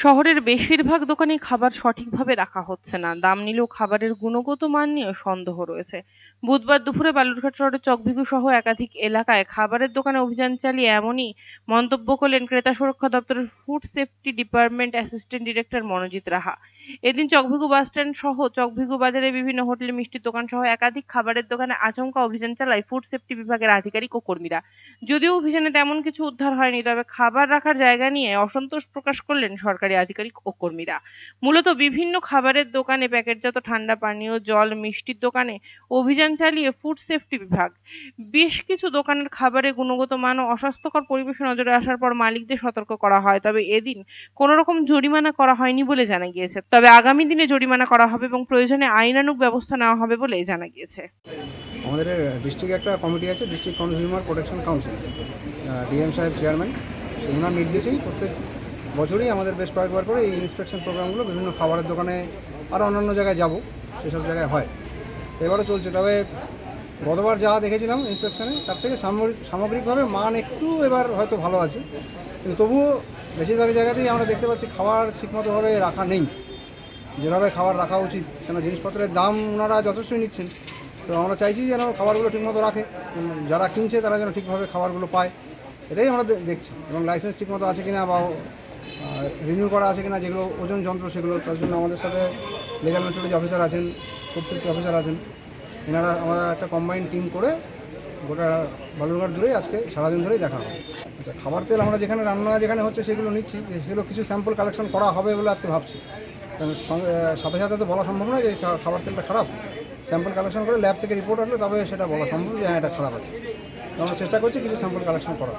শহরের বেশিরভাগ দোকানে খাবার সঠিকভাবে রাখা হচ্ছে না। দাম নিলেও খাবারের গুণগত মান নিয়ে সন্দেহ রয়েছে। বুধবার দুপুরে বালুরঘাট শহরের চকভিগু সহ একাধিক এলাকায় খাবারের দোকানে অভিযান চালিয়ে এমনই মন্তব্য করলেন ক্রেতা সুরক্ষা দপ্তরের food safety department assistant director Monojit Raha. এদিন চকভিগু বাসস্ট্যান্ড সহ চকভিগু বাজারে বিভিন্ন হোটেল মিষ্টির দোকান সহ একাধিক খাবারের দোকানে আচমকা অভিযান চালায় ফুড সেফটি বিভাগের আধিকারিক ও কর্মীরা। যদিও অভিযানে তেমন কিছু উদ্ধার হয়নি, তবে খাবার রাখার জায়গা নিয়ে অসন্তোষ প্রকাশ করলেন সরকারি আধিকারিক ও কর্মীরা। মূলত বিভিন্ন খাবারের দোকানে প্যাকেটজাত ঠান্ডা পানীয়, জল, মিষ্টির দোকানে অভিযান চালিয়ে ফুড সেফটি বিভাগ। বেশ কিছু দোকানের খাবারের গুণগত মান ও অস্বাস্থ্যকর পরিবেশে নজরে আসার পর মালিকদের সতর্ক করা হয়। তবে এদিন কোনো রকম জরিমানা করা হয়নি বলে জানা গিয়েছে। তবে আগামী দিনে জরিমানা করা হবে এবং প্রয়োজনে আইনানুগ ব্যবস্থা নেওয়া হবে বলে জানা গিয়েছে। আমাদের ডিস্ট্রিক্ট একটা কমিটি আছে, district consumer protection council. DM সাহেব চেয়ারম্যান ওনার নির্দেশেই প্রত্যেক বছরই আমাদের বেশ কয়েকবার করে এই ইন্সপেকশন প্রোগ্রামগুলো বিভিন্ন খাবারের দোকানে আরও অন্যান্য জায়গায় যাব, সেসব জায়গায় হয়। এবারও চলছে, তবে গতবার যা দেখেছিলাম ইন্সপেকশনে তার থেকে সামগ্রিক সামগ্রিকভাবে মান একটু এবার হয়তো ভালো আছে। কিন্তু তবুও বেশিরভাগ জায়গাতেই আমরা দেখতে পাচ্ছি খাবার ঠিকমতোভাবে রাখা নেই। যেভাবে খাবার রাখা উচিত, কেন জিনিসপত্রের দাম ওনারা যথেষ্টই নিচ্ছেন। তো আমরা চাইছি যেন খাবারগুলো ঠিকমতো রাখে যারা কিনছে তারা যেন ঠিকভাবে খাবারগুলো পায়, এটাই আমরা দেখছি। এবং লাইসেন্স ঠিকমতো আছে কিনা বা রিনিউ করা আছে কিনা, যেগুলো ওজন যন্ত্র সেগুলো, তার জন্য আমাদের সাথে লিগাল মেট্রোলজি অফিসার আছেন সেফটি অফিসার আছেন। এনারা আমরা একটা কম্বাইন্ড টিম করে গোটা বালুরঘাট ধরেই আজকে সারাদিন ধরেই দেখা হবে। আচ্ছা খাবার তেল আমরা যেখানে রান্না যেখানে হচ্ছে সেগুলো নিচ্ছি, যে সেগুলো কিছু স্যাম্পল কালেকশন করা হবে বলে আজকে ভাবছি। সাথে সাথে তো বলা সম্ভব নয় যে খাবার তেলটা খারাপ। স্যাম্পল কালেকশন করে ল্যাব থেকে রিপোর্ট আসলে তবে সেটা বলা সম্ভব যে হ্যাঁ এটা খারাপ আছে। আমরা চেষ্টা করছি কিছু স্যাম্পল কালেকশন করার।